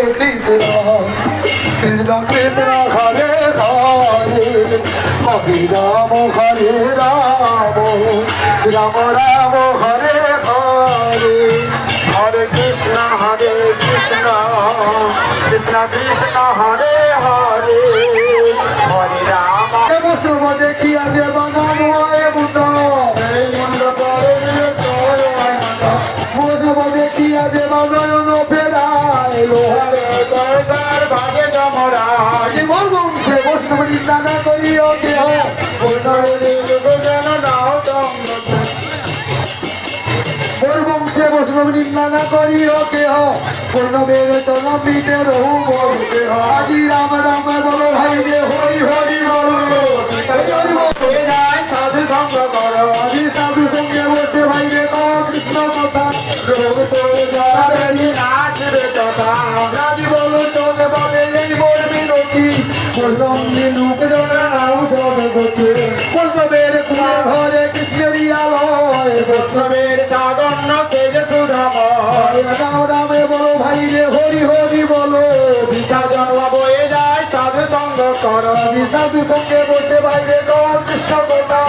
কৃষ্ণ কৃষ্ণ কৃষ্ণ হরে হরে হরে রাম হরে রাম রাম রাম হরে হরে হরে কৃষ্ণ হরে কৃষ্ণ কৃষ্ণ কৃষ্ণ হরে হরে হরে রাম। বৈষ্ণব দেখি বানানো হয় বুদ্ধ দেখি আছে বানানো ফেরায় লোহারে দরবার ভাগে জমরাজ আজি মোর বংশে বৈষ্ণব নিন্দা না করিও কেহ। বৈষ্ণবের যুগ যেন নাও মোর বংশে বৈষ্ণব নিন্দা না করিও কেহ। বৈষ্ণবের চরণীতে রহু বল কেহ। রাজি বল চলে বলে এই মোর বিনতি। বৈষ্ণবী লোক জনা নাও সব গতি। বৈষ্ণবের কুয়া ঘরে কৃষ্ণের আলয়। বৈষ্ণব বৈষ্ণবের সাগন্য সে যে সুধাময়। রাম রামে বলো ভাই রে হরি হরি বলো। পিতা জন্ম বয়ে যায় সাধু সঙ্গ করো। সাধু সঙ্গে বসে বাইরে কম কৃষ্ণ কথা।